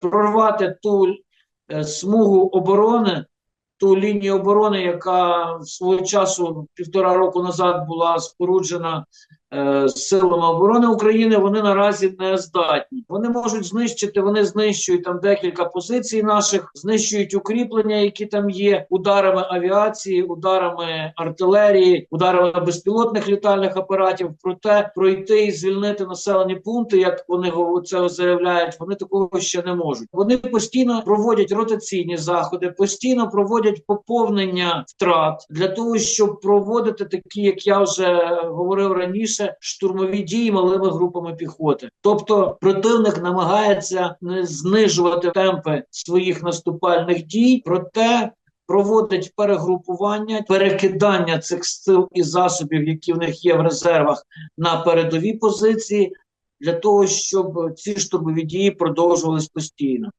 прорвати ту е, смугу оборони, ту лінію оборони, яка свого часу півтора року назад була споруджена е, силами оборони України, вони наразі не здатні. Вони можуть знищити, вони знищують там декілька позицій наших, знищують укріплення, які там є, ударами авіації, ударами артилерії, ударами безпілотних літальних апаратів. Проте пройти і звільнити населені пункти, як вони це заявляють, вони такого ще не можуть. Вони постійно проводять ротаційні заходи, постійно проводять поповнення втрат для того, щоб проводити такі, як я вже говорив раніше, штурмові дії малими групами піхоти. Тобто противник намагається не знижувати темпи своїх наступальних дій, проте проводить перегрупування, перекидання цих сил і засобів, які в них є в резервах, на передові позиції. Для того щоб ці штурмові дії продовжувались постійно.